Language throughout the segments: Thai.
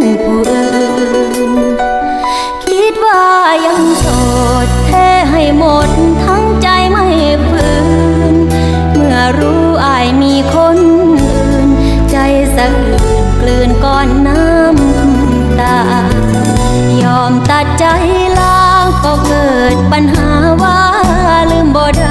นผู้อื่น คิดว่ายังโสดแท้ให้หมดทั้งใจไม่ฟื้นเมื่อรู้อายมีคนอื่น ใจสะอื้นกลืนก้อนน้ำตา ยอมตัดใจลาก็เกิดปัญหาว่าลืมบ่ได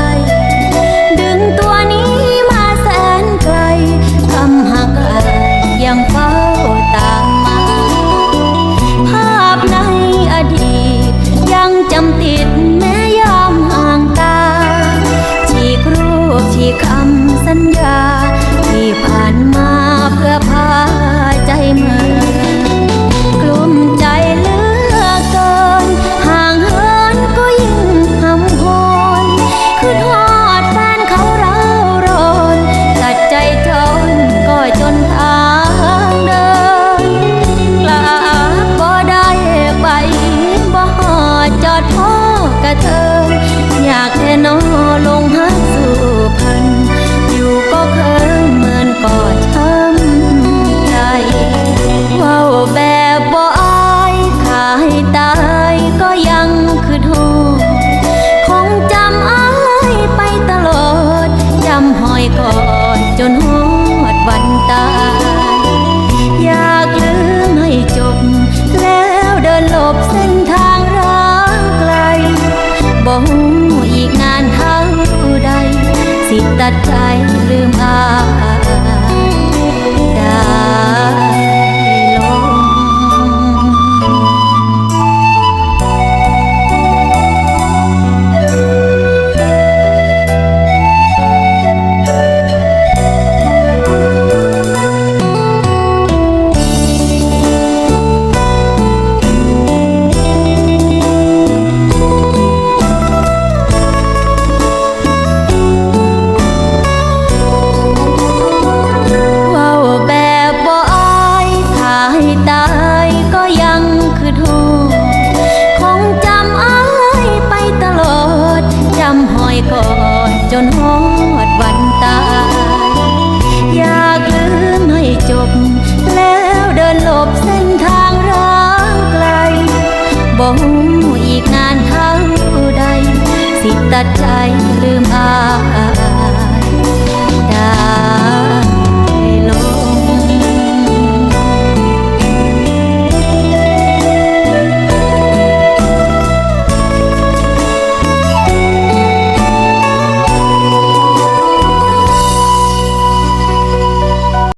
ัดใจลืมอา อนจนฮอดวันตาย อยากลืมให้จบ แล้วเดินหลบเส้นทางร้างไกลบ่งอีกนานเท่าใด สิตัดใจ